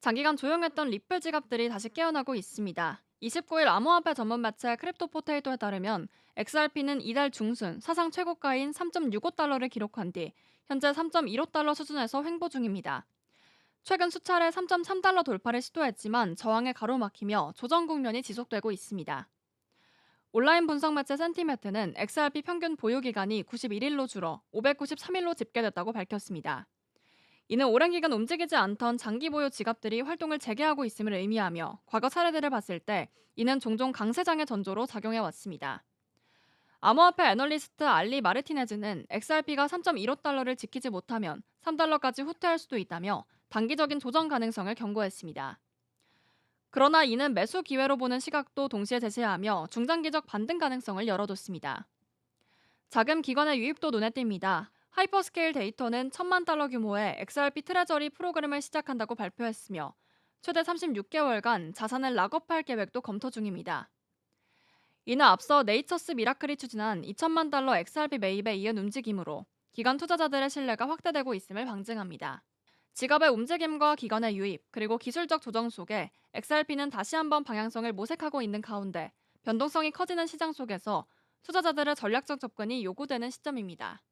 장기간 조용했던 리플 지갑들이 다시 깨어나고 있습니다. 29일 암호화폐 전문 매체 크립토 포테이토에 따르면 XRP는 이달 중순 사상 최고가인 3.65달러를 기록한 뒤 현재 3.15달러 수준에서 횡보 중입니다. 최근 수차례 3.3달러 돌파를 시도했지만 저항에 가로막히며 조정 국면이 지속되고 있습니다. 온라인 분석 매체 센티메트는 XRP 평균 보유 기간이 91일로 줄어 593일로 집계됐다고 밝혔습니다. 이는 오랜 기간 움직이지 않던 장기 보유 지갑들이 활동을 재개하고 있음을 의미하며 과거 사례들을 봤을 때 이는 종종 강세장의 전조로 작용해 왔습니다. 암호화폐 애널리스트 알리 마르티네즈는 XRP가 3.15달러를 지키지 못하면 3달러까지 후퇴할 수도 있다며 단기적인 조정 가능성을 경고했습니다. 그러나 이는 매수 기회로 보는 시각도 동시에 제시하며 중장기적 반등 가능성을 열어뒀습니다. 자금 기관의 유입도 눈에 띕니다. 하이퍼스케일 데이터는 천만 달러 규모의 XRP 트레저리 프로그램을 시작한다고 발표했으며 최대 36개월간 자산을 락업할 계획도 검토 중입니다. 이는 앞서 네이처스 미라클이 추진한 2천만 달러 XRP 매입에 이은 움직임으로 기관 투자자들의 신뢰가 확대되고 있음을 방증합니다. 지갑의 움직임과 기관의 유입, 그리고 기술적 조정 속에 XRP는 다시 한번 방향성을 모색하고 있는 가운데 변동성이 커지는 시장 속에서 투자자들의 전략적 접근이 요구되는 시점입니다.